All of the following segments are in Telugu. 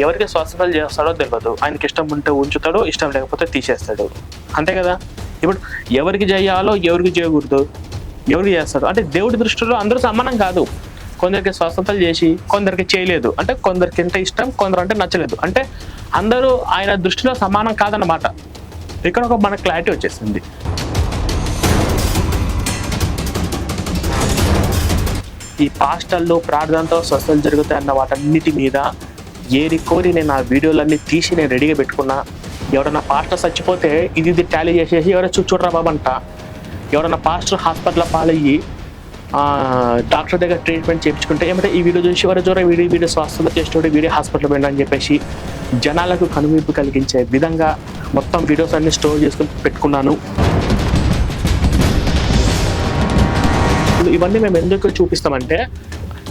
ఎవరికి స్వస్థతలు చేస్తాడో తెలియదు ఆయనకి ఇష్టం ఉంటే ఉంచుతాడు ఇష్టం లేకపోతే తీసేస్తాడు. అంతే కదా? ఇప్పుడు ఎవరికి చేయాలో ఎవరికి చేయకూడదు? ఎవరికి చేస్తారు అంటే దేవుడి దృష్టిలో అందరూ సమానం కాదు. కొందరికి స్వస్థతలు చేసి కొందరికి చేయలేదు. అంటే కొందరికి ఎంత ఇష్టం కొందరు అంటే నచ్చలేదు. అంటే అందరూ ఆయన దృష్టిలో సమానం కాదన్నమాట. ఇక్కడ ఒక మనకు క్లారిటీ వచ్చేసింది. ఈ పాస్టల్లో ప్రార్థనతో స్వస్థలు జరుగుతాయి అన్న వాటన్నిటి మీద ఏ కోరి నేను ఆ వీడియోలన్నీ తీసి నేను రెడీగా పెట్టుకున్నా ఎవరైనా పాస్టర్ చచ్చిపోతే ఇది ఇది టాలీ చేసేసి ఎవరైనా చూచుడ్రా బాబంట. ఎవరైనా పాస్టర్ హాస్పిటల్ పాలయ్యి డాక్టర్ దగ్గర ట్రీట్మెంట్ చేయించుకుంటే ఏమంటే ఈ వీడియో చూసి వారి చూడ వీడియో వీడియో స్వస్థత చేసేటోడు వీడియో హాస్పిటల్ పోయినా అని చెప్పేసి జనాలకు కనువింపు కలిగించే విధంగా మొత్తం వీడియోస్ అన్ని స్టోర్ చేసుకుని పెట్టుకున్నాను. ఇవన్నీ మేము ఎందుకు చూపిస్తామంటే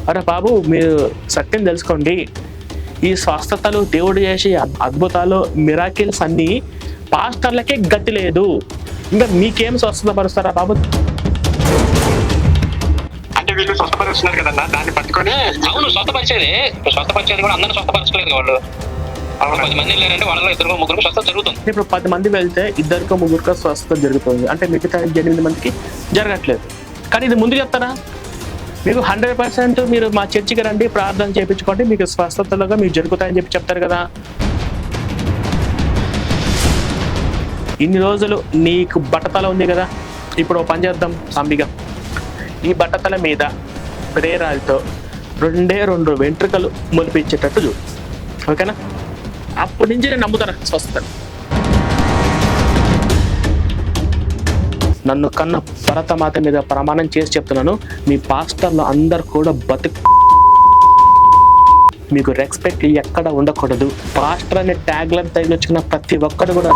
అరే బాబు మీరు సత్యం తెలుసుకోండి. ఈ స్వస్థతలు దేవుడు చేసే అద్- అద్భుతాలు మిరాకిల్స్ అన్నీ పాస్టర్లకే గతి లేదు. ఇంకా మీకేం స్వస్థత పరుస్తారా బాబు? అంటే వీళ్ళు స్వస్థపరుస్తున్నారు కదన్నా దాన్ని పట్టుకొని అవును స్వస్థపరిచేది. స్వస్థపరిచేది కూడా అందరూ స్వస్థపరచలేదు వాళ్ళు? పది మంది లేరంటే వాళ్ళలో ఇద్దరు ముగ్గురు స్వస్థ జరుగుతుంది. ఇప్పుడు పది మంది వెళ్తే ఇద్దరికో ముగ్గురికో స్వస్థత జరుగుతుంది. అంటే మిగతా ఎనిమిది మందికి జరగట్లేదు. కానీ ఇది ముందు చెప్తారా మీకు హండ్రెడ్ పర్సెంట్ మీరు మా చర్చికి రండి ప్రార్థన చేయించుకోండి మీకు స్వస్థతలుగా మీకు జరుగుతాయని చెప్పి చెప్తారు కదా. ఇన్ని రోజులు నీకు బట్టతల ఉంది కదా ఇప్పుడు పని చేద్దాం అంబిగా ఈ బట్టతల మీద ప్రేరాలతో రెండే రెండు వెంట్రుకలు మొలిపించేటట్టు చూ ఓకేనా? అప్పటి నుంచి నేను నమ్ముతాను స్వస్థతను. నన్ను కన్న భరతమాత మీద ప్రమాణం చేసి చెప్తున్నాను. మీ పాస్టర్లు అందరు కూడా బతుకు మీకు రెస్పెక్ట్ ఎక్కడ ఉండకూడదు. పాస్టర్ అనే ట్యాగ్ లైన్ తగిలించుకున్న ప్రతి ఒక్కడు కూడా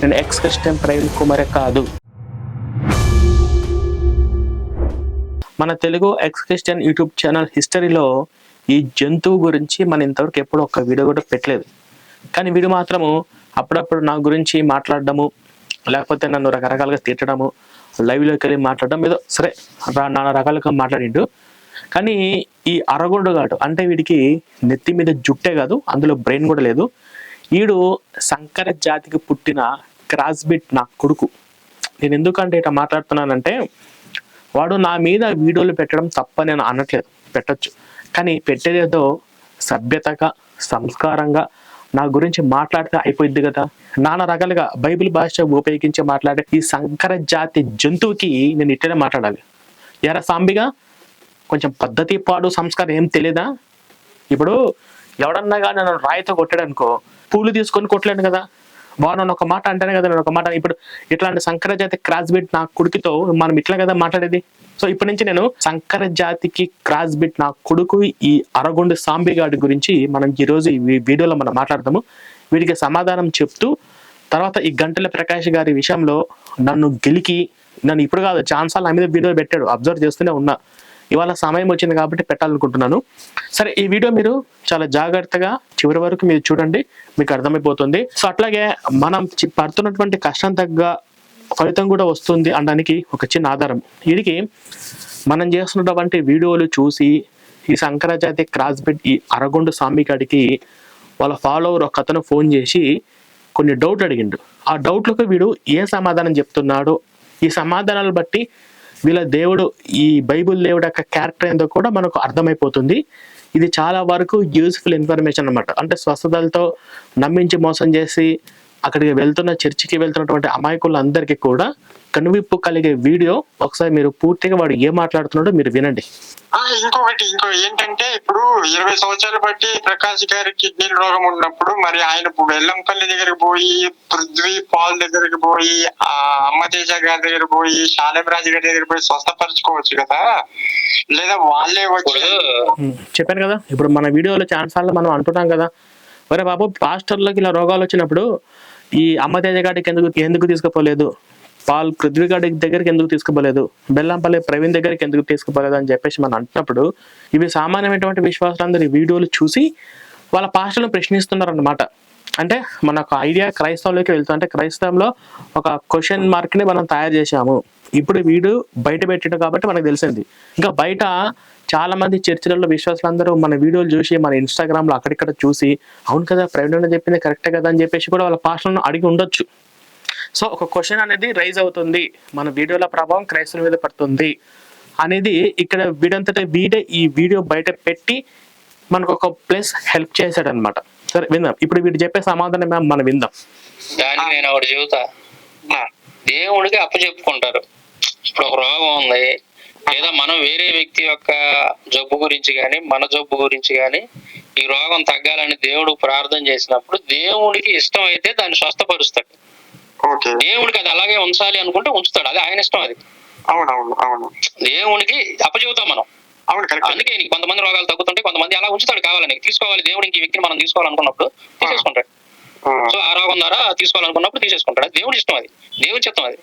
నేను ఎక్స్ క్రిస్టియన్ ప్రవీణ్ కుమారే కాదు. మన Telugu ex christian youtube channel హిస్టరీలో ఈ జంతువు గురించి మన ఇంతవరకు ఎప్పుడు ఒక వీడియో కూడా పెట్టలేదు. కానీ వీడు మాత్రము అప్పుడప్పుడు నా గురించి మాట్లాడడము లేకపోతే నన్ను రకరకాలుగా తీర్చడము లైవ్లోకి వెళ్ళి మాట్లాడడం ఏదో సరే నానా రకాలుగా మాట్లాడిండు. కానీ ఈ అరగొండు గాడు అంటే వీడికి నెత్తి మీద జుట్టే కాదు అందులో బ్రెయిన్ కూడా లేదు. వీడు సంకర జాతికి పుట్టిన క్రాస్బిట్ నా కొడుకు. నేను ఎందుకంటే ఇట్లా మాట్లాడుతున్నానంటే వాడు నా మీద వీడియోలు పెట్టడం తప్ప నేను అనట్లేదు పెట్టొచ్చు. కానీ పెట్టేదేదో సభ్యతగా సంస్కారంగా నా గురించి మాట్లాడితే అయిపోయింది కదా? నానా రకాలుగా బైబిల్ భాష ఉపయోగించి మాట్లాడే ఈ సంకర జాతి జంతువుకి నేను ఇట్లనే మాట్లాడాలి. ఎరా సాంబిగా? కొంచెం పద్ధతి పాడు సంస్కారం ఏం తెలియదా ఇప్పుడు ఎవడన్నా కానీ నన్ను రాయితో కొట్టాడు అనుకో పూలు తీసుకొని కొట్టలేను కదా? వాడు నన్ను ఒక మాట అంటేనే కదా నేను ఒక మాట. ఇప్పుడు ఇట్లాంటి సంకర జాతి క్రాస్ బిట్ నా కొడుకుతో మనం ఇట్లా కదా మాట్లాడేది? సో ఇప్పటి నుంచి నేను సంకర జాతికి క్రాస్ బిట్ నా కొడుకు ఈ అరగొండు సాంబిగాడి గురించి మనం ఈ రోజు ఈ వీడియోలో మనం మాట్లాడదాము. వీడికి సమాధానం చెప్తూ తర్వాత ఈ గంటల ప్రకాష్ గారి విషయంలో నన్ను గెలికి నన్ను ఇప్పుడు కాదు ఛాన్సాలు నా మీద వీడియో పెట్టాడు అబ్జర్వ్ చేస్తూనే ఉన్నా. ఇవాళ సమయం వచ్చింది కాబట్టి పెట్టాలనుకుంటున్నాను. సరే ఈ వీడియో మీరు చాలా జాగ్రత్తగా చివరి వరకు మీరు చూడండి మీకు అర్థమైపోతుంది. సో అట్లాగే మనం చి- పడుతున్నటువంటి కష్టం తగ్గ ఫలితం కూడా వస్తుంది అనడానికి ఒక చిన్న ఆధారం. వీడికి మనం చేస్తున్నటువంటి వీడియోలు చూసి ఈ శంకరాచార్య క్రాస్ బెడ్ ఈ అరగొండు సామికాడికి వాళ్ళ ఫాలోవర్ ఒక అతను ఫోన్ చేసి కొన్ని డౌట్ అడిగిండు. ఆ డౌట్లకు వీడు ఏ సమాధానం చెప్తున్నాడో ఈ సమాధానాలు బట్టి వీళ్ళ దేవుడు ఈ బైబుల్ దేవుడు యొక్క క్యారెక్టర్ ఏందో కూడా మనకు అర్థమైపోతుంది. ఇది చాలా వరకు యూస్ఫుల్ ఇన్ఫర్మేషన్ అనమాట అంటే స్వస్థతలతో నమ్మించి మోసం చేసి అక్కడికి వెళ్తున్న చర్చికి వెళ్తున్నటువంటి అమాయకులందరికీ కూడా కనువిప్పు కలిగే వీడియో ఒకసారి మీరు పూర్తిగా వాడు ఏం మాట్లాడుతున్నాడో మీరు వినండి. ఆ, ఇంకొకటి ఇంకో ఏంటంటే ఇప్పుడు ఇరవై సంవత్సరాలు బట్టి ప్రకాష్ గారి కిడ్నీ రోగం ఉన్నప్పుడు మరి ఆయన వెల్లంపల్లి దగ్గరికి పోయి పృథ్వీ పాల్ దగ్గరికి పోయి ఆ అమ్మతేజ గారి దగ్గర పోయి శాలెం రాజు గారి దగ్గర పోయి స్వస్థపరచుకోవచ్చు కదా? లేదా వాళ్ళే వచ్చి చెప్పాను కదా ఇప్పుడు మన వీడియోలో ఛాన్సాల్లో మనం అంటున్నాం కదా. ఒరే బాబు పాస్టర్లకి ఇలా రోగాలు వచ్చినప్పుడు ఈ అమ్మ తేజ గాడికి ఎందుకు ఎందుకు తీసుకుపోలేదు? పాల్ పృథ్వీగాడి దగ్గరికి ఎందుకు తీసుకుపోలేదు? బెల్లంపల్లి ప్రవీణ్ దగ్గరికి ఎందుకు తీసుకుపోలేదు అని చెప్పేసి మనం అంటున్నప్పుడు ఇవి సామాన్యమైనటువంటి విశ్వాసులందరూ వీడియోలు చూసి వాళ్ళ పాస్టర్లను ప్రశ్నిస్తున్నారన్నమాట. అంటే మన ఒక ఐడియా క్రైస్తవంలోకి వెళ్తాం అంటే క్రైస్తవంలో ఒక క్వశ్చన్ మార్క్ని మనం తయారు చేశాము. ఇప్పుడు వీడు బయట పెట్టడం కాబట్టి మనకు తెలిసింది. ఇంకా బయట చాలా మంది చర్చలలో విశ్వాసులందరూ మన వీడియోలు చూసి మన ఇన్స్టాగ్రామ్లో అక్కడిక్కడ చూసి అవును కదా ప్రవీణ్ చెప్పింది కరెక్టే కదా అని చెప్పేసి కూడా వాళ్ళ పాస్టర్లను అడిగి ఉండొచ్చు. సో ఒక క్వశ్చన్ అనేది రైజ్ అవుతుంది. మన వీడియోల ప్రభావం క్రైస్తవుల మీద పడుతుంది అనేది ఇక్కడ వీడంతటా వీడే ఈ వీడియో బయట పెట్టి మనకు ఒక ప్లస్ హెల్ప్ చేశాడు అనమాట సరే విందాం. ఇప్పుడు వీడు చెప్పే సమాధానం ఏమో మనం విందాం. దానికి నేను ఒకటి చెబుతా. దేవుడికి అప్పచెప్పుకుంటారు. ఇప్పుడు ఒక రోగం ఉంది. లేదా మనం వేరే వ్యక్తి యొక్క జబ్బు గురించి కానీ మన జబ్బు గురించి కానీ ఈ రోగం తగ్గాలని దేవుడు ప్రార్థన చేసినప్పుడు దేవుడికి ఇష్టం అయితే దాన్ని స్వస్థపరుస్తాడు. దేవుడికి అది అలాగే ఉంచాలి అనుకుంటే ఉంచుతాడు. అది ఆయన ఇష్టం అది. అవును. దేవుడికి అప్పచెబుతాం మనం. అవును అందుకే కొంతమంది రోగాలు తగ్గుతుంటే కొంతమంది అలా ఉంచుతాడు కావాలని. తీసుకోవాలి దేవుడికి వ్యక్తిని మనం తీసుకోవాలనుకున్నప్పుడు తీసేసుకుంటాడు. సో ఆ రోగం ద్వారా తీసుకోవాలనుకున్నప్పుడు తీసేసుకుంటాడు. దేవుడి ఇష్టం అది. దేవుడి చిత్తం అది.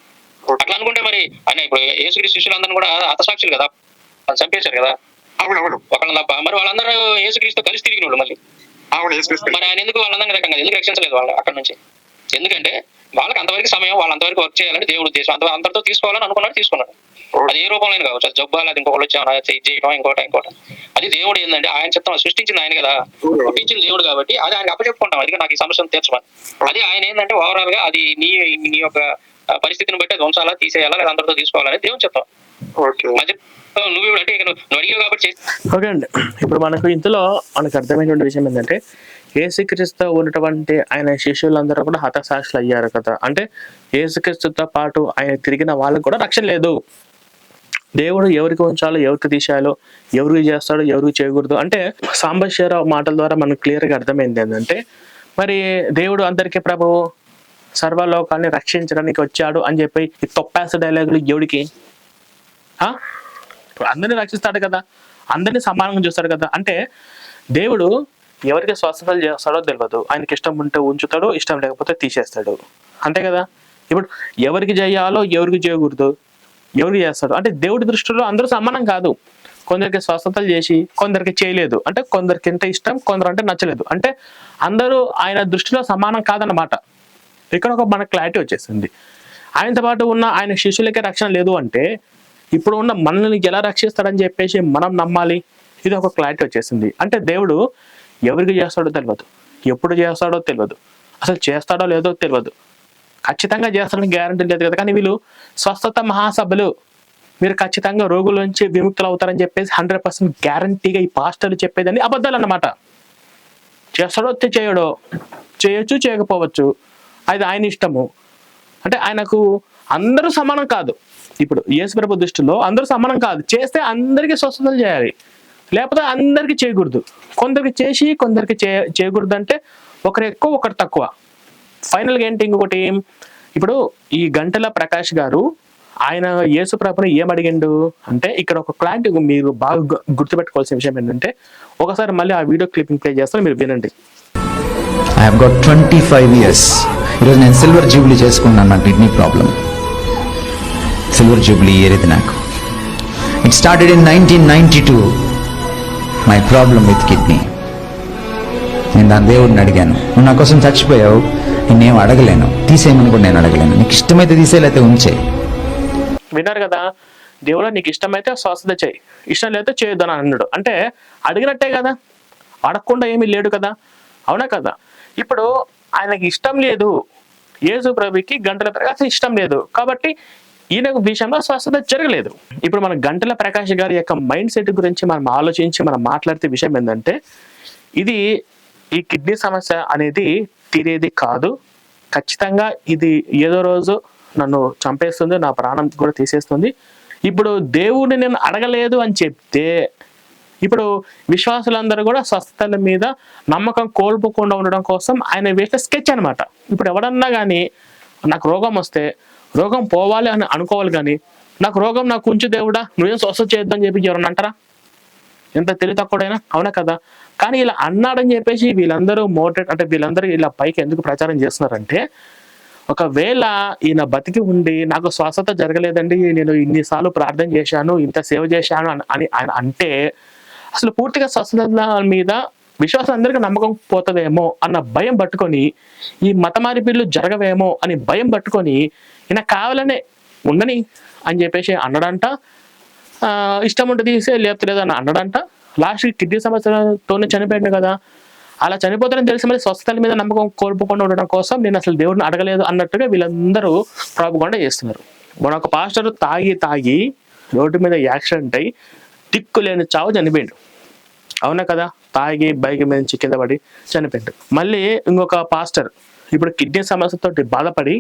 అట్లా అనుకుంటే మరి ఆయన ఇప్పుడు యేసుక్రీస్తు శిష్యులందరూ కూడా హతసాక్షులు కదా? చంపేశారు కదా? ఒకళ్ళని తప్ప మరి వాళ్ళందరూ యేసుక్రీస్తు కలిసి తిరిగిన వాళ్ళు మళ్ళీ మరి ఆయన ఎందుకు వాళ్ళందరినీ ఎందుకు రక్షించలేదు వాళ్ళు అక్కడ నుంచి? ఎందుకంటే వాళ్ళకి అంతవరకు సమయం వాళ్ళు అంతవరకు వర్క్ చేయాలని దేవుడు ఉద్దేశం. అంత అంతటితో తీసుకోవాలని అనుకున్నాడు తీసుకున్నాడు. అది ఏ రూపంలో కావచ్చు. అది జబ్బు అది ఇంకొకటి వచ్చి చేయటం ఇంకోటి ఇంకోటి. అది దేవుడు ఏంటంటే ఆయన చిత్తం సృష్టించింది ఆయన కదా. పుట్టించింది దేవుడు కాబట్టి అది ఆయన అప్పచెప్పుకుంటాం. అది నాకు ఈ సమస్యను తీర్చమని. అది ఆయన ఏంటంటే ఓవరాల్గా అది నీ నీ యొక్క పరిస్థితిని బట్టి అది ఉంచాలా తీసేయాలా లేదా అందరితో తీసుకోవాలని దేవుడు చెప్తాం. మధ్య నువ్వు అంటే నువ్వు అడిగావు కాబట్టి ఓకే అండి. ఇప్పుడు మనకు ఇందులో మనకు అర్థమైనటువంటి విషయం ఏంటంటే ఏసుక్రీస్తు ఉన్నటువంటి ఆయన శిష్యులందరూ కూడా హతసాక్షులు అయ్యారు కదా. అంటే ఏసుక్రీస్తుతో పాటు ఆయన తిరిగిన వాళ్ళకు కూడా రక్షణ లేదు. దేవుడు ఎవరికి ఉంచాలో ఎవరికి తీసేయాలో ఎవరికి చేస్తాడో ఎవరికి చేయకూడదు అంటే సాంబశివరావు మాటల ద్వారా మనకు క్లియర్గా అర్థమైంది ఏంటంటే మరి దేవుడు అందరికీ ప్రభువు సర్వలోకాన్ని రక్షించడానికి వచ్చాడు అని చెప్పి ఈ తొప్పాస డైలాగులు ఎవడికి? అందరిని రక్షిస్తాడు కదా. అందరినీ సమానంగా చూస్తాడు కదా. అంటే దేవుడు ఎవరికి స్వస్థతలు చేస్తాడో తెలియదు ఆయనకి ఇష్టం ఉంటే ఉంచుతాడు ఇష్టం లేకపోతే తీసేస్తాడు. అంతే కదా? ఇప్పుడు ఎవరికి చేయాలో ఎవరికి చేయకూడదు? ఎవరికి చేస్తాడు? అంటే దేవుడి దృష్టిలో అందరూ సమానం కాదు. కొందరికి స్వస్థతలు చేసి కొందరికి చేయలేదు. అంటే కొందరికి ఎంత ఇష్టం కొందరు అంటే నచ్చలేదు. అంటే అందరూ ఆయన దృష్టిలో సమానం కాదన్నమాట. ఇక్కడ ఒక మనకు క్లారిటీ వచ్చేసింది. ఆయనతో పాటు ఉన్న ఆయన శిష్యులకే రక్షణ లేదు అంటే ఇప్పుడు ఉన్న మనల్ని ఎలా రక్షిస్తాడని చెప్పేసి మనం నమ్మాలి? ఇది ఒక క్లారిటీ వచ్చేసింది. అంటే దేవుడు ఎవరికి చేస్తాడో తెలియదు ఎప్పుడు చేస్తాడో తెలియదు అసలు చేస్తాడో లేదో తెలియదు ఖచ్చితంగా చేస్తాడని గ్యారంటీ లేదు కదా. కానీ వీళ్ళు స్వస్థత మహాసభలు మీరు ఖచ్చితంగా రోగుల నుంచి విముక్తులు అవుతారని చెప్పేసి హండ్రెడ్ పర్సెంట్ గ్యారంటీగా ఈ పాస్టర్లు చెప్పేదని అబద్ధాలు అన్నమాట. చేస్తాడో చేయడో చేయొచ్చు చేయకపోవచ్చు అది ఆయన ఇష్టము. అంటే ఆయనకు అందరూ సమానం కాదు. ఇప్పుడు యేసు ప్రభు దృష్టిలో అందరూ సమానం కాదు. చేస్తే అందరికీ స్వస్థతలు చేయాలి. లేకపోతే అందరికీ చేయకూడదు. కొందరికి చేసి కొందరికి చే చేయకూడదు అంటే ఒకరు ఎక్కువ ఒకరు తక్కువ. ఫైనల్గా ఏంటి ఇంకొకటి? ఇప్పుడు ఈ గంటల ప్రకాష్ గారు ఆయన యేసు ఏం అడిగిండు అంటే ఇక్కడ ఒక క్లారిటీ మీరు బాగా గుర్తుపెట్టుకోవాల్సిన విషయం ఏంటంటే ఒకసారి మళ్ళీ ఆ వీడియో క్లిప్పింగ్ ప్లే చేస్తాను మీరు వినండి. I have got twenty five years ఈరోజు నేను సిల్వర్ జూబ్లీ చేసుకున్నాను నా కిడ్నీ ప్రాబ్లం సిల్వర్ జూబ్లీ ఏరేది నాకు? It started in nineteen ninety two my problem with kidney నేను దాని దేవుడిని అడిగాను. నువ్వు నా కోసం చచ్చిపోయావు. నేనేం అడగలేను. తీసేయమని కూడా నేను అడగలేను. నీకు ఇష్టమైతే తీసేయలేతే ఉంచే. విన్నారు కదా? దేవుడు నీకు ఇష్టమైతే స్వస్థత చేయి. ఇష్టం లేకపోతే చేయొద్దు అని అన్నాడు. అంటే అడిగినట్టే కదా? అడగకుండా ఏమీ లేడు కదా? అవునా కదా? ఇప్పుడు ఆయనకి ఇష్టం లేదు. యేసు ప్రభుకి గంటల ప్రకాశం ఇష్టం లేదు. కాబట్టి ఈయన విషయంలో స్వస్థత జరగలేదు. ఇప్పుడు మన గంటల ప్రకాష్ గారి యొక్క మైండ్ సెట్ గురించి మనం ఆలోచించి మనం మాట్లాడితే విషయం ఏంటంటే ఇది ఈ కిడ్నీ సమస్య అనేది తీరేది కాదు. ఖచ్చితంగా ఇది ఏదో రోజు నన్ను చంపేస్తుంది నా ప్రాణం కూడా తీసేస్తుంది. ఇప్పుడు దేవుడిని నేను అడగలేదు అని చెప్తే ఇప్పుడు విశ్వాసులందరూ కూడా స్వస్థతల మీద నమ్మకం కోల్పోకుండా ఉండడం కోసం ఆయన వేసిన స్కెచ్ అనమాట ఇప్పుడు ఎవడన్నా కానీ నాకు రోగం వస్తే రోగం పోవాలి అని అనుకోవాలి కానీ నాకు రోగం నాకు ఉంచు దేవుడా నువ్వేం స్వస్థ చేయొద్దని చెప్పి ఎవరన్నా అంటారా? ఎంత తెలివి తక్కువడైనా? అవునా కదా? కానీ ఇలా అన్నాడని చెప్పేసి వీళ్ళందరూ మోటెడ్ అంటే వీళ్ళందరూ ఇలా పైకి ఎందుకు ప్రచారం చేస్తున్నారంటే ఒకవేళ ఈయన బతికి ఉండి నాకు స్వస్థత జరగలేదండి నేను ఇన్నిసార్లు ప్రార్థన చేశాను ఇంత సేవ చేశాను అని- అని ఆయన అంటే అసలు పూర్తిగా స్వస్థత మీద విశ్వాసం అందరికీ నమ్మకం పోతుందేమో అన్న భయం పట్టుకొని ఈ మతమారి బిల్లు జరగవేమో అని భయం పట్టుకొని ఈయన కావాలనే ఉండని అని చెప్పేసి అన్నడంట. ఇష్టం ఉంటే తీసే లేపుతలేదు అని అన్నడంట. లాస్ట్ కిడ్నీ సమస్యలతోనే చనిపోయాడు కదా. అలా చనిపోతారని తెలిసి మళ్ళీ స్వస్థతల మీద నమ్మకం కోల్పోకుండా ఉండడం కోసం నేను అసలు దేవుడిని అడగలేదు అన్నట్టుగా వీళ్ళందరూ ప్రాపకుండా చేస్తున్నారు. మన ఒక పాస్టర్ తాగి తాగి రోడ్డు మీద యాక్సిడెంట్ అయ్యి దిక్కు లేని చావు చనిపోయాడు. అవునా కదా? తాగి బైక్ మీద నుంచి కింద పడి చనిపోయాడు. మళ్ళీ ఇంకొక పాస్టర్ ఇప్పుడు కిడ్నీ సమస్యతో బాధపడి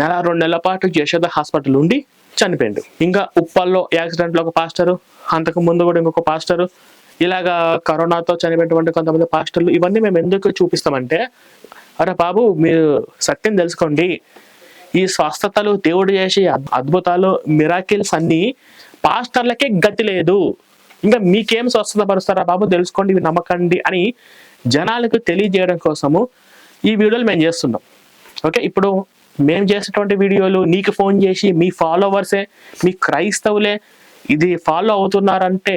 నెల రెండు నెలల పాటు యశోద హాస్పిటల్ ఉండి చనిపోయిండు. ఇంకా ఉప్పల్లో యాక్సిడెంట్లో ఒక పాస్టరు అంతకు ముందు కూడా ఇంకొక పాస్టరు ఇలాగా కరోనాతో చనిపోయినటువంటి కొంతమంది పాస్టర్లు ఇవన్నీ మేము ఎందుకు చూపిస్తామంటే అరే బాబు మీరు సత్యం తెలుసుకోండి. ఈ స్వస్థతలు దేవుడు చేసే అద్భుతాలు మిరాకిల్స్ అన్ని పాస్టర్లకే గతి లేదు. ఇంకా మీకేం స్వస్థత పరుస్తారా బాబు? తెలుసుకోండి ఇవి నమ్మకండి అని జనాలకు తెలియజేయడం కోసము ఈ వీడియోలు మేము చేస్తున్నాం. ఓకే ఇప్పుడు మేము చేసేటువంటి వీడియోలు నీకు ఫోన్ చేసి మీ ఫాలోవర్సే మీ క్రైస్తవులే ఇది ఫాలో అవుతున్నారంటే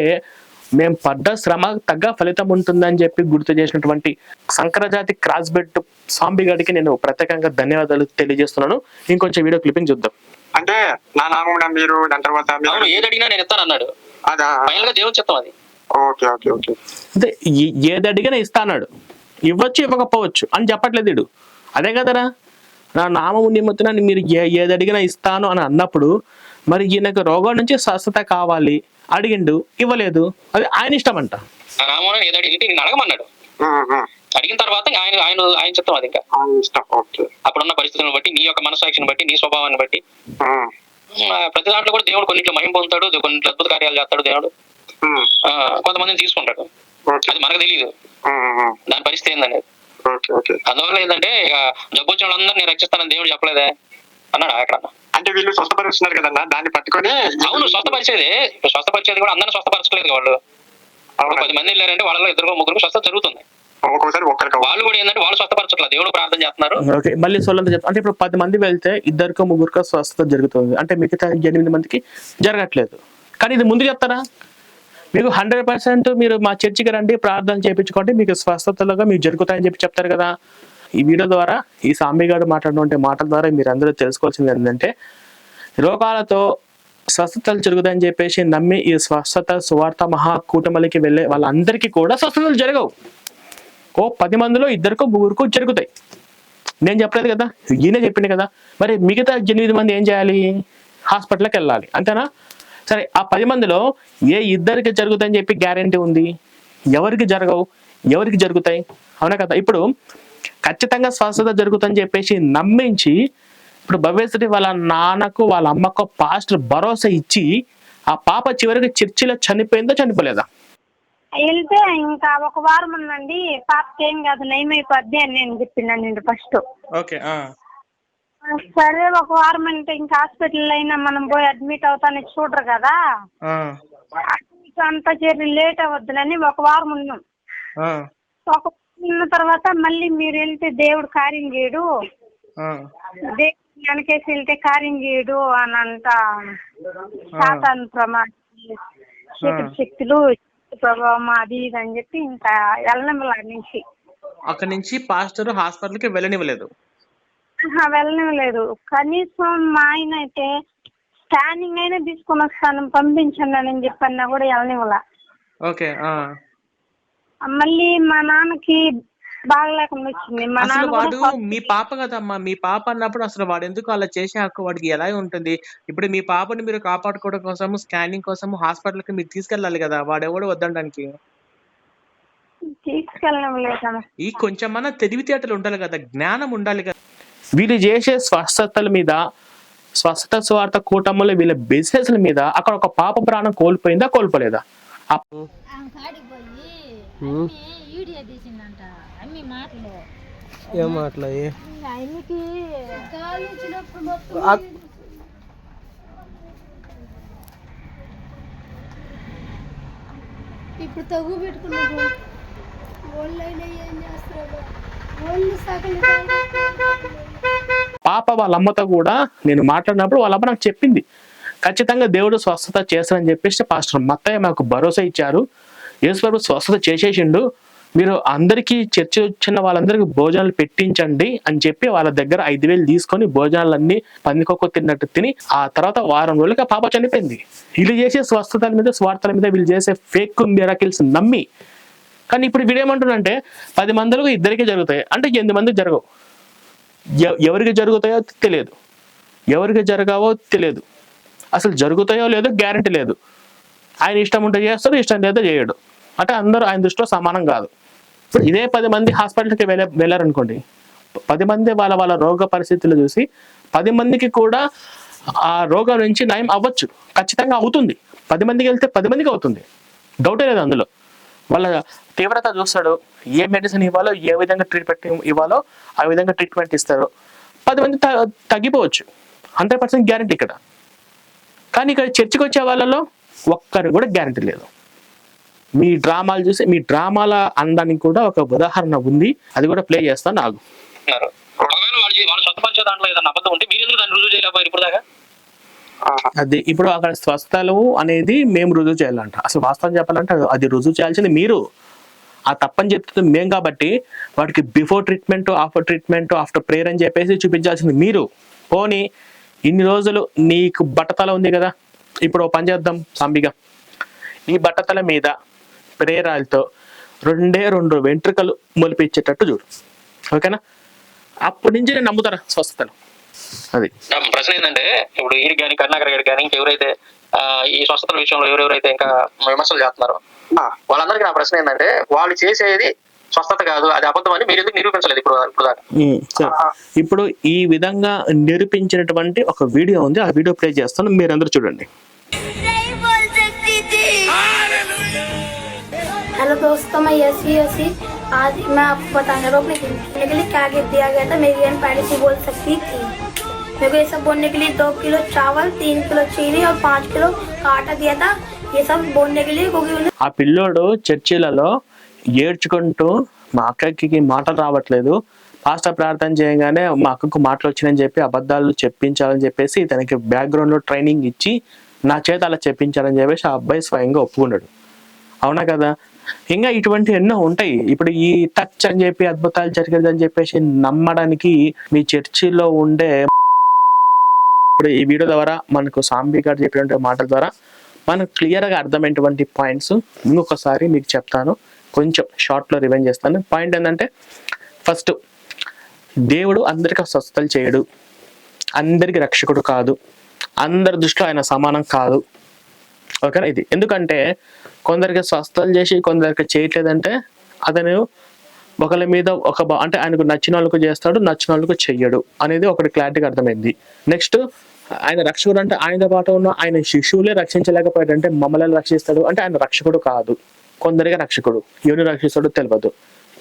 మేము పడ్డ శ్రమ తగ్గ ఫలితం ఉంటుందని చెప్పి గుర్తు చేసినటువంటి సంకరజాతి క్రాస్ బెడ్ సాంబి గడికి నేను ప్రత్యేకంగా ధన్యవాదాలు తెలియజేస్తున్నాను. ఇంకొంచెం వీడియో క్లిప్పింగ్ చూద్దాం. అంటే నా నామం మీరు దాని తర్వాత మీరు- అవును ఏది అడిగినా నేను ఇస్తాను అన్నాడు. అదా? ఫైనల్గా దేవుని చెప్తాం అది. Okay okay okay. అంటే ఏది అడిగినా ఇస్తా అన్నాడు ఇవ్వచ్చు ఇవ్వకపోవచ్చు అని చెప్పట్లేదు వీడు. అదే కదరా? నా నామము నిమిత్తాన్ని మీరు ఏ ఏది అడిగినా ఇస్తాను అని అన్నప్పుడు మరి ఈయనకు రోగం నుంచి స్వస్థత కావాలి. అడిగిండు ఇవ్వలేదు. అది ఆయన ఇష్టం అంట అడగమన్నాడు. అడిగిన తర్వాత ఆయన ఆయన ఆయన చెప్తాం అది ఇంకా. ఆ, ఇష్టం ఓకే. అప్పుడున్న పరిస్థితులను బట్టి నీ యొక్క మనసాక్షిని బట్టి నీ స్వభావాన్ని బట్టి. ప్రతి దాంట్లో కూడా దేవుడు కొన్నిట్లో మహిమ పొందుతాడు కొన్నిట్లో అద్భుత కార్యాలు చేస్తాడు దేవుడు. కొంతమందిని తీసుకుంటాడు. అది మనకు తెలియదు దాని పరిస్థితి ఏందనేది? Okay okay. అందువల్ల ఏంటంటే ఇక జబ్బు వచ్చిన వాళ్ళందరూ నేను రక్షిస్తానని దేవుడు చెప్పలేదే? అన్నాడు అక్కడ అంటే వీళ్ళు స్వస్థపరుస్తున్నారు కదన్నా దాన్ని పట్టుకొని అవును స్వస్థపరిచేది. స్వస్థపరిచేది కూడా అందరిని స్వస్థపరచలేదు వాళ్ళు. పది మంది వెళ్ళారంటే వాళ్ళలో ఇద్దరు ముగ్గురు స్వస్థ జరుగుతుంది. ఒక్కొక్కసారి ఒక్కరికి వాళ్ళు కూడా ఏంటంటే వాళ్ళు స్వస్థపరచట్లేదు దేవుడు ప్రార్థన చేస్తున్నారు. ఓకే మళ్ళీ సొల్లంత అంటే ఇప్పుడు పది మంది వెళ్తే ఇద్దరికో ముగ్గురికో స్వస్థత జరుగుతుంది. అంటే మిగతా ఎనిమిది మందికి జరగట్లేదు. కానీ ఇది ముందు చెప్తారా? మీకు హండ్రెడ్ పర్సెంట్ మీరు మా చర్చికి రండి ప్రార్థన చేయించుకోండి మీకు స్వస్థతలుగా మీకు జరుగుతాయని చెప్పి చెప్తారు కదా. ఈ వీడియో ద్వారా ఈ సాంబి గారు మాట్లాడినటువంటి మాటల ద్వారా మీరు అందరూ తెలుసుకోవాల్సింది ఏంటంటే రోగాలతో స్వస్థతలు జరుగుతాయని చెప్పేసి నమ్మి ఈ స్వస్థత సువార్త మహా కూటమికి వెళ్ళే వాళ్ళందరికీ కూడా స్వస్థతలు జరగవు. ఓ పది మందిలో ఇద్దరికో ముగ్గురికో జరుగుతాయి. నేను చెప్పలేదు కదా ఈయనే చెప్పింది కదా. మరి మిగతా ఎనిమిది మంది ఏం చేయాలి? హాస్పిటల్కి వెళ్ళాలి. అంతేనా? సరే ఆ పది మందిలో ఏ ఇద్దరికి జరుగుతాయని చెప్పి గ్యారంటీ ఉంది? ఎవరికి జరగవు? ఎవరికి జరుగుతాయి? అవునా కదా? ఇప్పుడు ఖచ్చితంగా స్వస్థత జరుగుతుందని చెప్పేసి నమ్మించి ఇప్పుడు భవ్యశ్రీ వాళ్ళ నాన్నకు వాళ్ళ అమ్మకు పాస్టర్ భరోసా ఇచ్చి ఆ పాప చివరికి చర్చిలో చనిపోయిందో చనిపోలేదా? వెళ్తే ఇంకా ఒక వారం ఉందండి. పాపకి ఏం కాదు నయమైపోద్ది అని నేను చెప్పినానండి ఫస్ట్ ఓకే సరే ఒక వారం అంటే ఇంకా హాస్పిటల్ అయినా మనం పోయి అడ్మిట్ అవుతానే చూడరు కదా. అడ్మిట్ అంతా చేరి లేట్ అవ్వద్దులని ఒక వారం ఉన్నాం. ఒక ఉన్న తర్వాత మళ్ళీ మీరు వెళ్తే దేవుడు కార్యం చేయడు. దేవుడు వెనకేసి వెళ్తే కార్యం చేయడు అని అంట. సాతాను ప్రమాద. చీకటి శక్తులు ప్రభావం అది ఇది అని చెప్పి ఇంకా వెళ్ళనివ్వల నుంచి. అక్కడి నుంచి పాస్టర్ హాస్పిటల్కి వెళ్ళనివ్వలేదు. ఆహా, వెళ్ళనివ్వలేదు కనీసం మా ఆయన అయితే స్కానింగ్ అయినా తీసుకొని వస్తాను పంపించండి అని చెప్పన్నా కూడా వెళ్ళనివ్వల. ఓకే మళ్ళీ మా నాన్నకి బాగలేకుండా వచ్చింది. మా అసలు వాడు మీ పాప కదమ్మా మీ పాప అన్నప్పుడు అసలు వాడు ఎందుకు అలా చేసే హక్కు వాడికి ఎలా ఉంటుంది? ఇప్పుడు మీ పాపని మీరు కాపాడుకోవడం కోసం స్కానింగ్ కోసం హాస్పిటల్కి మీరు తీసుకెళ్ళాలి కదా వాడెవడు వద్దడానికి తీసుకెళ్ళనివ్వలేదు ఈ కొంచెమన్నా తెలివితేటలు ఉండాలి కదా జ్ఞానం ఉండాలి కదా. వీళ్ళు చేసే స్వస్థతల మీద స్వస్థత స్వార్థ కూటములు వీళ్ళ బిజినెస్ల మీద అక్కడ ఒక పాప ప్రాణం కోల్పోయిందా కోల్పోలేదా? ఏం మాటలు ఇప్పుడు తగ్గు పెట్టుకున్నాడు. ఏం చేస్తారు ఒళ్ళు సగలు పాప వాళ్ళ అమ్మతో కూడా నేను మాట్లాడినప్పుడు వాళ్ళ అమ్మ నాకు చెప్పింది. ఖచ్చితంగా దేవుడు స్వస్థత చేస్తానని చెప్పేసి పాస్టర్ మత్తయ్య మాకు భరోసా ఇచ్చారు. యేసుప్రభు స్వస్థత చేసేసిండు. మీరు అందరికీ చర్చ వచ్చిన వాళ్ళందరికీ భోజనాలు పెట్టించండి అని చెప్పి వాళ్ళ దగ్గర ఐదు వేలు తీసుకొని భోజనాలన్నీ పందికొక్క తిన్నట్టు తిని ఆ తర్వాత వారం రోజులకి ఆ పాప చనిపోయింది. వీళ్ళు చేసే స్వస్థతల మీద స్వార్థల మీద వీళ్ళు చేసే ఫేక్ మిరాకిల్స్ నమ్మి. కానీ ఇప్పుడు వీడేమంటున్నంటే పది మందిలో ఇద్దరికే జరుగుతాయి. అంటే ఎనిమిది మందికి జరగవు. ఎవరికి జరుగుతాయో తెలియదు. ఎవరికి జరగావో తెలియదు. అసలు జరుగుతాయో లేదో గ్యారంటీ లేదు. ఆయన ఇష్టం ఉంటే చేస్తాడు ఇష్టం లేదో చేయడు. అంటే అందరూ ఆయన దృష్టిలో సమానం కాదు. ఇప్పుడు ఇదే పది మంది హాస్పిటల్కి వెళ్ళ వెళ్ళారనుకోండి. పది మంది వాళ్ళ వాళ్ళ రోగ పరిస్థితులు చూసి పది మందికి కూడా ఆ రోగం నుంచి నయం అవ్వచ్చు. ఖచ్చితంగా అవుతుంది. పది మందికి వెళ్తే పది మందికి అవుతుంది. డౌటే లేదు అందులో. వాళ్ళ తీవ్రత చూస్తాడు. ఏ మెడిసిన్ ఇవ్వాలో ఏ విధంగా ట్రీట్మెంట్ ఇవ్వాలో ఆ విధంగా ట్రీట్మెంట్ ఇస్తారు. పది మంది తగ్గిపోవచ్చు. హండ్రెడ్ పర్సెంట్ గ్యారంటీ ఇక్కడ. కానీ ఇక్కడ చర్చికి వచ్చే వాళ్ళలో ఒక్కరు కూడా గ్యారంటీ లేదు. మీ డ్రామాలు చూసి మీ డ్రామాల అందానికి కూడా ఒక ఉదాహరణ ఉంది. అది కూడా ప్లే చేస్తాను నాకు. అది ఇప్పుడు అక్కడ స్వస్థలు అనేది మేము రుజువు చేయాలంట. అసలు వాస్తవం చెప్పాలంటే అది- అది రుజువు చేయాల్సింది మీరు. ఆ తప్పని చెప్తుంది మేం కాబట్టి వాటికి before treatment after treatment after prayer అని చెప్పేసి చూపించాల్సింది మీరు. పోనీ ఇన్ని రోజులు నీకు బట్టతల ఉంది కదా ఇప్పుడు ఓ పని చేద్దాం సంబిగా. నీ బట్టతల మీద ప్రేరాలతో రెండే రెండు వెంట్రుకలు మొలిపించేటట్టు చూడు. ఓకేనా? అప్పటి నుంచి నేను నమ్ముతారా స్వస్థతను. అది. ప్రశ్న ఏంటంటే ఇప్పుడు ఈడికి కానీ కర్ణాకర్ గారికి కానీ ఇంకెవరైతే ఈ స్వస్థతల విషయంలో ఎవరెవరైతే ఇంకా విమర్శలు చేస్తున్నారో ఆ. వాళ్ళందరికీ నా ప్రశ్న ఏంటంటే వాళ్ళు చేసేది స్వస్థత కాదు అది అబద్ధం అని మీరు ఎందుకు నిరూపించలేదు ఇప్పుడు ఇప్పుడు దాకా ఉమ్, సరే. ఇప్పుడు ఈ విధంగా నిరూపించినటువంటి ఒక వీడియో ఉంది ఆ వీడియో ప్లే చేస్తాను మీరందరూ చూడండి हेलो दोस्तों मैं यसी यसी आज मैं आपको बताने वाला हूँ अपने खेलने के लिए क्या गिफ्ट दिया गया था मेरी बहन पहले से बोल सकती थी मेरे को ये सब बोलने के लिए दो किलो चावल तीन किलो चीनी और पाँच किलो का आटा दिया था ये सब बोलने के लिए क्योंकि उन्हें ఆ పిల్లోడు చర్చిలలో ఏడ్చుకుంటూ మా అక్కకి మాటలు రావట్లేదు పాస్టర్ ప్రార్థన చేయగానే మా అక్కకు మాటలు వచ్చినాయని చెప్పి అబద్ధాలు చెప్పించాలని చెప్పేసి తనకి బ్యాక్గ్రౌండ్ లో ట్రైనింగ్ ఇచ్చి నా చేత అలా చెప్పించాలని చెప్పేసి ఆ అబ్బాయి స్వయంగా ఒప్పుకున్నాడు అవునా కదా ఇంకా ఇటువంటి ఎన్నో ఉంటాయి ఇప్పుడు ఈ టచ్ అని చెప్పి అద్భుతాలు జరిగేది అని చెప్పేసి నమ్మడానికి మీ చర్చిలో ఉండే ఇప్పుడు ఈ వీడియో ద్వారా మనకు సాంబి గారు చెప్పినటువంటి మాటల ద్వారా మనకు క్లియర్గా అర్థమైనటువంటి పాయింట్స్ ఇంకొకసారి మీకు చెప్తాను. కొంచెం షార్ట్లో రివైన్ చేస్తాను. పాయింట్ ఏంటంటే ఫస్ట్ దేవుడు అందరికి స్వస్థతలు చేయడు. అందరికీ రక్షకుడు కాదు. అందరి దృష్టిలో ఆయన సమానం కాదు. ఓకేనా? ఇది. ఎందుకంటే కొందరికి స్వస్థలు చేసి కొందరికి చేయట్లేదంటే అతను ఒకళ్ళ మీద ఒక అంటే ఆయనకు నచ్చిన వాళ్ళకు చేస్తాడు నచ్చిన వాళ్ళకు చెయ్యడు అనేది ఒకటి క్లారిటీగా అర్థమైంది. నెక్స్ట్ ఆయన రక్షకుడు అంటే ఆయనతో పాటు ఉన్న ఆయన శిశువులే రక్షించలేకపోయాడు అంటే మమ్మల్ని రక్షిస్తాడు? అంటే ఆయన రక్షకుడు కాదు. కొందరిగా రక్షకుడు. ఎవరు రక్షిస్తాడో తెలియదు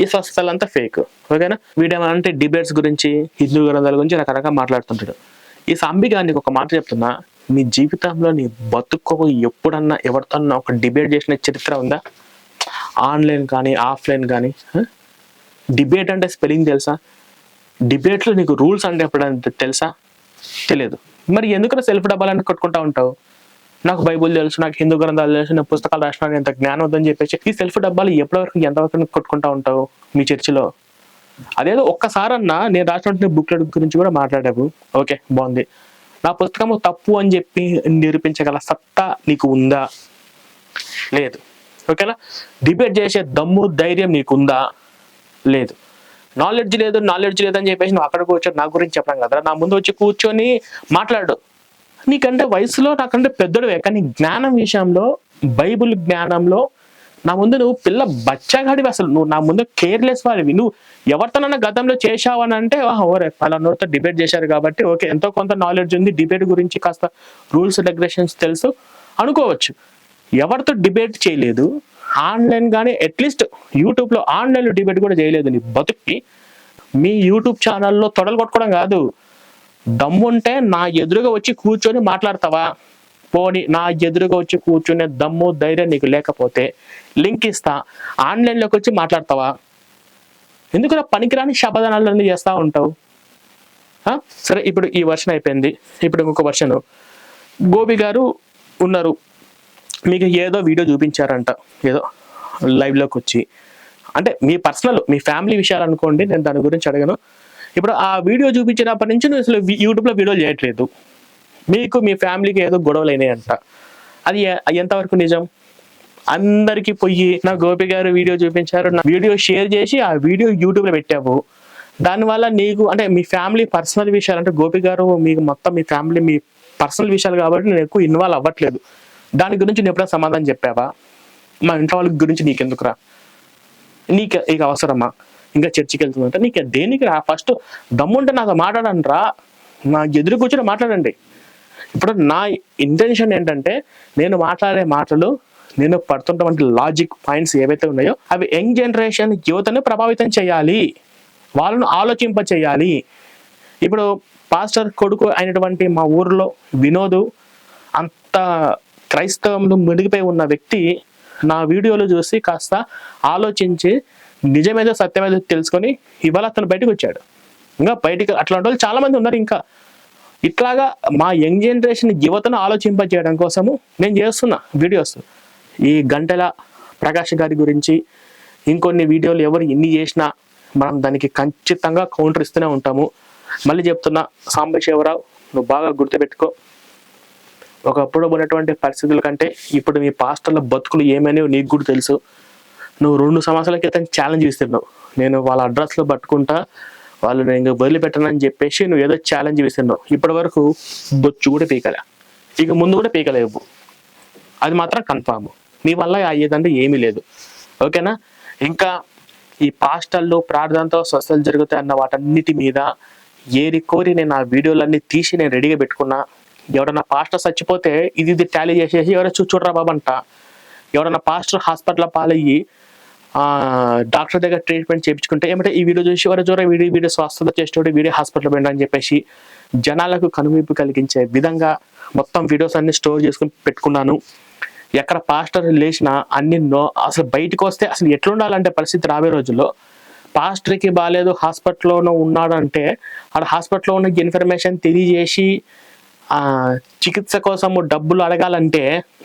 ఈ స్వస్థతలంతా ఫేక్ ఓకేనా వీడేమంటే డిబేట్స్ గురించి హిందూ గ్రంథాల గురించి రకరకాల మాట్లాడుతుంటాడు. ఈ సంబిగానికి ఒక మాట చెప్తున్నా నీ జీవితంలో నీ బతుకు ఎప్పుడన్నా ఎవరితోన్నా ఒక డిబేట్ చేసిన చరిత్ర ఉందా? ఆన్లైన్ కానీ ఆఫ్లైన్ కానీ డిబేట్ అంటే స్పెల్లింగ్ తెలుసా? డిబేట్లో నీకు రూల్స్ అంటే ఎప్పుడంటే తెలుసా? తెలియదు. మరి ఎందుకు సెల్ఫ్ డబ్బాలని కొట్టుకుంటా ఉంటావు? నాకు బైబుల్ తెలుసు నాకు హిందూ గ్రంథాలు తెలుసు నేను పుస్తకాలు రాసిన ఎంత జ్ఞానం ఉందని చెప్పేసి ఈ సెల్ఫ్ డబ్బాలు ఎప్పటివరకు ఎంతవరకు కొట్టుకుంటా ఉంటావు మీ చర్చిలో? అదేదో ఒక్కసారన్నా నేను రాసినటువంటి బుక్లెట్ గురించి కూడా మాట్లాడావు. ఓకే బాగుంది. నా పుస్తకము తప్పు అని చెప్పి నిరూపించగల సత్తా నీకు ఉందా? లేదు. ఓకేనా? డిబేట్ చేసే దమ్ము ధైర్యం నీకుందా? లేదు. నాలెడ్జ్ లేదు నాలెడ్జ్ లేదని చెప్పేసి నువ్వు అక్కడ వచ్చాడు నా గురించి చెప్పడం కదా నా ముందు వచ్చి కూర్చొని మాట్లాడు. నీకంటే వయసులో నాకంటే పెద్దడువే కానీ జ్ఞానం విషయంలో బైబుల్ జ్ఞానంలో నా ముందు నువ్వు పిల్ల బచ్చగాడివి అసలు. నువ్వు నా ముందు కేర్లెస్ వాడివి. నువ్వు ఎవరితోనన్నా గతంలో చేశావని అంటే ఓరే పలానోతో డిబేట్ చేశారు కాబట్టి ఓకే ఎంతో కొంత నాలెడ్జ్ ఉంది డిబేట్ గురించి కాస్త రూల్స్ రెగ్యులేషన్స్ తెలుసు. అనుకోవచ్చు. ఎవరితో డిబేట్ చేయలేదు? ఆన్లైన్ కానీ అట్లీస్ట్ యూట్యూబ్లో ఆన్లైన్లో డిబేట్ కూడా చేయలేదు నీ బతుక్కి. మీ యూట్యూబ్ ఛానల్లో తొడలు కొట్టుకోవడం కాదు. దమ్ముంటే నా ఎదురుగా వచ్చి కూర్చొని మాట్లాడతావా? పోని నా ఎదురుగా వచ్చి కూర్చునే దమ్ము ధైర్యం నీకు లేకపోతే లింక్ ఇస్తా. ఆన్లైన్లోకి వచ్చి మాట్లాడతావా? ఎందుకు పనికిరాని శబదనాలన్నీ చేస్తూ ఉంటావు? సరే ఇప్పుడు ఈ వర్షన్ అయిపోయింది. ఇప్పుడు ఇంకొక వర్షన్ గోపి గారు ఉన్నారు. మీకు ఏదో వీడియో చూపించారంట. ఏదో లైవ్లోకి వచ్చి. అంటే మీ పర్సనల్ మీ ఫ్యామిలీ విషయాలు అనుకోండి నేను దాని గురించి అడగను. ఇప్పుడు ఆ వీడియో చూపించినప్పటి నుంచి నువ్వు అసలు యూట్యూబ్లో వీడియోలు చేయట్లేదు. మీకు మీ ఫ్యామిలీకి ఏదో గొడవలు అయినాయంట. అది ఎంతవరకు నిజం? అందరికి పోయి నా గోపి గారు వీడియో చూపించారు నా వీడియో షేర్ చేసి ఆ వీడియో యూట్యూబ్లో పెట్టావు. దానివల్ల నీకు అంటే మీ ఫ్యామిలీ పర్సనల్ విషయాలు అంటే గోపి గారు మీకు మొత్తం మీ ఫ్యామిలీ మీ పర్సనల్ విషయాలు కాబట్టి నేను ఎక్కువ ఇన్వాల్వ్ అవ్వట్లేదు. దాని గురించి నేను ఎప్పుడైనా సమాధానం చెప్పావా? మా ఇంట్లో వాళ్ళ గురించి నీకెందుకురా? నీకు ఇక అవసరమా? ఇంకా చర్చికి వెళ్తుందంటే నీకు దేనికి రా? ఫస్ట్ దమ్ముంటే నాతో మాట్లాడండి రా. నా ఎదురు కూర్చొని మాట్లాడండి. ఇప్పుడు నా ఇంటెన్షన్ ఏంటంటే నేను మాట్లాడే మాటలు నేను పడుతున్నటువంటి లాజిక్ పాయింట్స్ ఏవైతే ఉన్నాయో అవి యంగ్ జనరేషన్ యువతను ప్రభావితం చేయాలి. వాళ్ళను ఆలోచింప చేయాలి. ఇప్పుడు పాస్టర్ కొడుకు అయినటువంటి మా ఊర్లో వినోదు అంత క్రైస్తవంలో మునిగిపోయి ఉన్న వ్యక్తి నా వీడియోలు చూసి కాస్త ఆలోచించి నిజమేదో సత్యమేదో తెలుసుకొని ఇవాళ అతను బయటకు వచ్చాడు. ఇంకా బయటికి అట్లాంటి వాళ్ళు చాలా మంది ఉన్నారు ఇంకా. ఇట్లాగా మా యంగ్ జనరేషన్ యువతను ఆలోచింపజేయడం కోసము నేను చేస్తున్నా వీడియోస్. ఈ గంటల ప్రకాష్ గారి గురించి ఇంకొన్ని వీడియోలు ఎవరు ఎన్ని చేసినా మనం దానికి ఖచ్చితంగా కౌంటర్ ఇస్తూనే ఉంటాము. మళ్ళీ చెప్తున్నా సాంబశివరావు నువ్వు బాగా గుర్తుపెట్టుకో. ఒకప్పుడు ఉన్నటువంటి పరిస్థితుల కంటే ఇప్పుడు మీ పాస్టర్ల బతుకులు ఏమైనాయో నీకు కూడా తెలుసు. నువ్వు రెండు సంవత్సరాల క్రితం ఛాలెంజ్ ఇస్తున్నావు నేను వాళ్ళ అడ్రస్లో పట్టుకుంటా వాళ్ళు నేను ఇంకా వదిలిపెట్టనని చెప్పేసి నువ్వు ఏదో ఛాలెంజ్ ఇస్తున్నావు ఇప్పటి వరకు బొచ్చు కూడా పీకలే. ఇక ముందు కూడా పీకలేవు అది మాత్రం కన్ఫామ్ నీ వల్ల అయ్యేదంటే ఏమీ లేదు. ఓకేనా? ఇంకా ఈ పాస్టల్లో ప్రార్థనతో స్వస్థలు జరుగుతాయి అన్న వాటన్నిటి మీద ఏరి కోరి నేను ఆ వీడియోలన్నీ తీసి నేను రెడీగా పెట్టుకున్నా. ఎవరైనా పాస్టర్ చచ్చిపోతే ఇది ఇది టాలీ చేసేసి ఎవరో చూ బాబంట. ఎవడన్నా ఎవరైనా పాస్టర్ హాస్పిటల్ పాలయ్యి డాక్టర్ దగ్గర ట్రీట్మెంట్ చేయించుకుంటే ఏమంటే ఈ వీడియో చూసి ఎవరో చూడ వీడియో వీడియో స్వస్థత చేసేటోడు వీడియో హాస్పిటల్ పోయినా అని చెప్పేసి జనాలకు కనువిప్పు కలిగించే విధంగా మొత్తం వీడియోస్ అన్ని స్టోర్ చేసుకుని పెట్టుకున్నాను. ఎక్కడ పాస్టర్ లేచినా అన్ని నో అసలు బయటకు వస్తే అసలు ఎట్లుండాలంటే పరిస్థితి రాబోయే రోజుల్లో పాస్టర్కి బాగాలేదు హాస్పిటల్లోనూ ఉన్నాడంటే ఆడ హాస్పిటల్లో ఉన్న ఇన్ఫర్మేషన్ తెలియజేసి చికిత్స కోసము డబ్బులు అడగాలంటే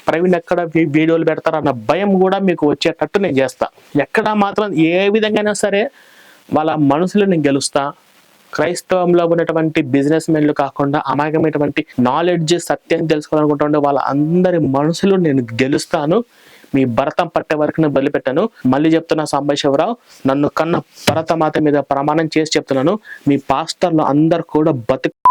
ప్రవీణ్ ఎక్కడ వీడియోలు పెడతారన్న భయం కూడా మీకు వచ్చేటట్టు నేను చేస్తా. ఎక్కడ మాత్రం ఏ విధంగా సరే వాళ్ళ మనసులో నేను గెలుస్తా. క్రైస్తవంలో ఉన్నటువంటి బిజినెస్ మెన్లు కాకుండా అమాయకమైనటువంటి నాలెడ్జ్ సత్యం తెలుసుకోవాలనుకుంటుండే వాళ్ళ అందరి మనసులు నేను గెలుస్తాను. మీ భరతం పట్టే వరకు నేను బలిపెట్టాను. మళ్ళీ చెప్తున్నా సాంబశివరావు నన్ను కన్న భరతమాత మీద ప్రమాణం చేసి చెప్తున్నాను. మీ పాస్టర్లు అందరు కూడా బతుకు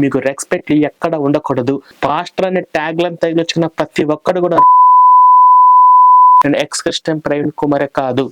మీకు రెస్పెక్ట్ ఎక్కడ ఉండకూడదు. పాస్టర్ అనే ట్యాగ్ లైన్ తగిలించుకున్న ప్రతి ఒక్కడు కూడా నేను ఎక్స్ క్రిస్టియన్ ప్రవీణ్ కుమారే కాదు.